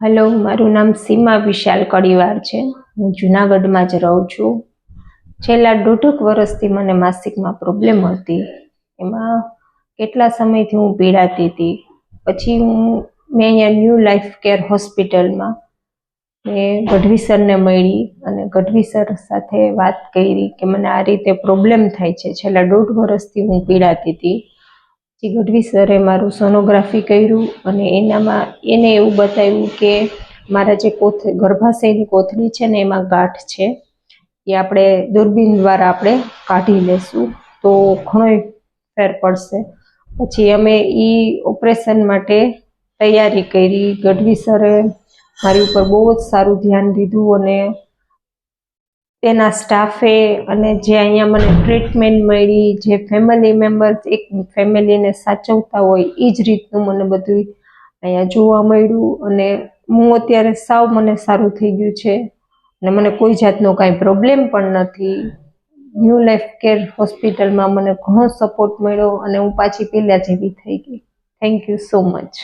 Hello, મારું નામ સીમા વિશાલ કડીવાર છે. હું જુનાગઢમાં જ રહું છું. છેલ્લા દોઢક વર્ષથી મને માસિકમાં પ્રોબ્લેમ હતી. એમાં કેટલા સમયથી હું પીડાતી હતી. પછી હું, મેં અહીંયા ન્યૂ લાઈફ કેર હોસ્પિટલમાં મેં ગઢવી સરને મળી અને ગઢવી સર સાથે વાત કરી કે મને આ રીતે પ્રોબ્લેમ થાય છે. છેલ્લા દોઢ વર્ષથી હું પીડાતી હતી. પછી ગઢવી સરે મારું સોનોગ્રાફી કર્યું અને એનામાં એને એવું બતાવ્યું કે મારા જે કોથ, ગર્ભાશયની કોથળી છે ને એમાં ગાંઠ છે, એ આપણે દૂરબીન દ્વારા આપણે કાઢી લેશું તો ઘણોય ફેર પડશે. પછી અમે એ ઓપરેશન માટે તૈયારી કરી ગઢવી સરે મારી ઉપર બહુ જ સારું ધ્યાન દીધું અને તેના સ્ટાફે અને જે અહીંયા મને ટ્રીટમેન્ટ મળી, જે ફેમિલી મેમ્બર્સ એક ફેમિલીને સાચવતા હોય એ જ રીતનું મને બધું અહીંયા જોવા મળ્યું. અને હું અત્યારે સાવ મને સારું થઈ ગયું છે. અને મને કોઈ જાતનો કાંઈ પ્રોબ્લેમ પણ નથી. ન્યૂ લાઈફ કેર હોસ્પિટલમાં મને ઘણો સપોર્ટ મળ્યો અને હું પાછી પહેલાં જેવી થઈ ગઈ. Thank you so much